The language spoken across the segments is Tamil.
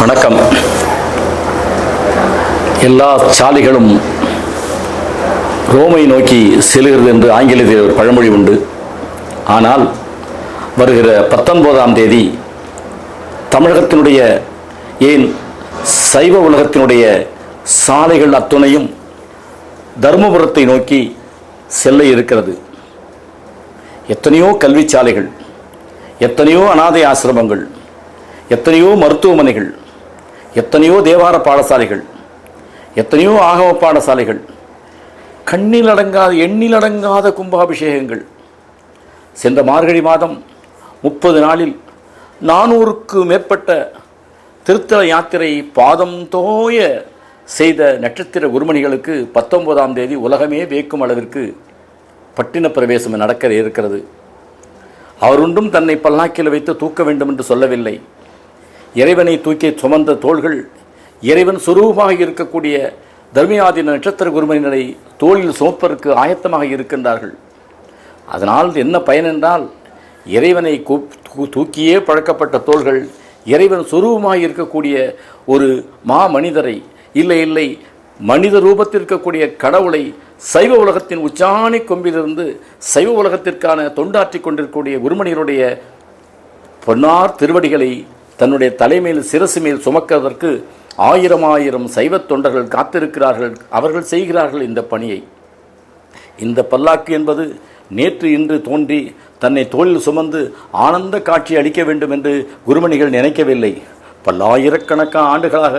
வணக்கம். எல்லா சாலைகளும் ரோமை நோக்கி செல்கிறது என்று ஆங்கிலத்தில் ஒரு பழமொழி உண்டு. ஆனால் வருகிற பத்தொன்பதாம் தேதி தமிழகத்தினுடைய ஏன் சைவ உலகத்தினுடைய சாலைகள் அத்துணையும் தருமபுரத்தை நோக்கி செல்ல இருக்கிறது. எத்தனையோ கல்வி சாலைகள் எத்தனையோ அனாதை ஆசிரமங்கள் எத்தனையோ மருத்துவமனைகள் எத்தனையோ தேவார பாடசாலைகள் எத்தனையோ ஆகம பாடசாலைகள் கண்ணில் அடங்காத எண்ணில் அடங்காத கும்பாபிஷேகங்கள். சென்ற மார்கழி மாதம் முப்பது நாளில் நானூறுக்கு மேற்பட்ட திருத்தல யாத்திரை பாதம் தோய செய்த நட்சத்திர குருமணிகளுக்கு பத்தொன்பதாம் தேதி உலகமே வேக்கும் அளவிற்கு பட்டின பிரவேசம் நடக்க இருக்கிறது. அவர் தன்னை பல்லாக்கில் வைத்து தூக்க வேண்டும் என்று சொல்லவில்லை. இறைவனை தூக்கி சுமந்த தோள்கள் இறைவன் சுரூபமாக இருக்கக்கூடிய தர்மியாதீன நட்சத்திர குருமனினரை தோளில் சுமப்பதற்கு ஆயத்தமாக இருக்கின்றார்கள். அதனால் என்ன பயன் என்றால் இறைவனை கூப்- தூ- தூக்கியே பழக்கப்பட்ட தோள்கள் இறைவன் சுரூபமாக இருக்கக்கூடிய ஒரு மா மனிதரை இல்லை இல்லை மனித ரூபத்தில் இருக்கக்கூடிய கடவுளை சைவ உலகத்தின் உச்சாணி கொம்பிலிருந்து சைவ உலகத்திற்கான தொண்டாற்றி கொண்டிருக்கக்கூடிய குருமணியருடைய பொன்னார் திருவடிகளை தன்னுடைய தலைமையில் சிரசு மேல் சுமக்கிறதற்கு ஆயிரம் ஆயிரம் சைவத் தொண்டர்கள் காத்திருக்கிறார்கள் அவர்கள் செய்கிறார்கள் இந்த பணியை. இந்த பல்லாக்கு என்பது நேற்று இன்று தோன்றி தன்னை தோளில் சுமந்து ஆனந்த காட்சி அளிக்க வேண்டும் என்று குருமணிகள் நினைக்கவில்லை. பல்லாயிரக்கணக்கான ஆண்டுகளாக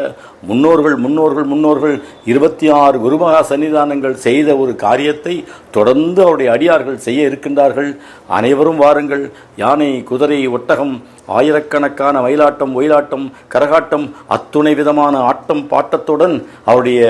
முன்னோர்கள் முன்னோர்கள் முன்னோர்கள் இருபத்தி ஆறு குருமகா சன்னிதானங்கள் செய்த ஒரு காரியத்தை தொடர்ந்து அவருடைய அடியார்கள் செய்ய இருக்கின்றார்கள். அனைவரும் வாருங்கள். யானை குதிரை ஒட்டகம் ஆயிரக்கணக்கான மயிலாட்டம் ஒயிலாட்டம் கரகாட்டம் அத்துணை விதமான ஆட்டம் பாட்டத்துடன் அவருடைய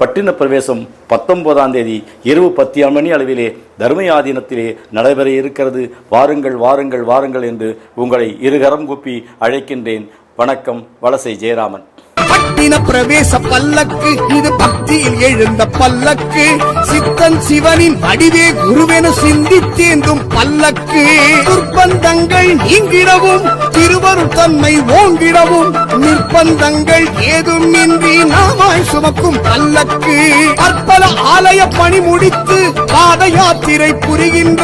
பட்டின பிரவேசம் பத்தொன்பதாம் தேதி இரவு பத்து மணி அளவிலே தர்மயாதீனத்திலே நடைபெற இருக்கிறது. வாருங்கள் வாருங்கள் வாருங்கள் என்று உங்களை இருகரம் கூப்பி அழைக்கின்றேன். வணக்கம் வலசை ஜெயராமன். பட்டின பிரவேச பல்லக்கு இது பக்தியில் எழுந்த பல்லக்கு. சித்தன் சிவனின் அடிவே குருவென சிந்தித்தேந்தும் பல்லக்கு. துர்பந்தங்கள் நீங்கிடவும் திருவரு தன்மை ஓங்கிடவும். நிர்பந்தங்கள் ஏதும் இன்றி நாமாய் சுமக்கும் பல்லக்கு பற்பல ஆலய பணி முடித்து பாத யாத்திரை புரிகின்ற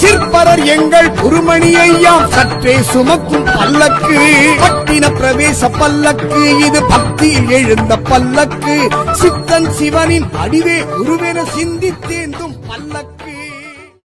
சிற்பரர் எங்கள் குருமணியையாம். சற்றே சுமக்கும் பல்லக்கு. பட்டின பிரவேச பல்லக்கு. இது பக்தியில் எழுந்த பல்லக்கு. சித்தன் சிவனின் அடிவே உருவென சிந்தித்தேந்தும் பல்லக்கு.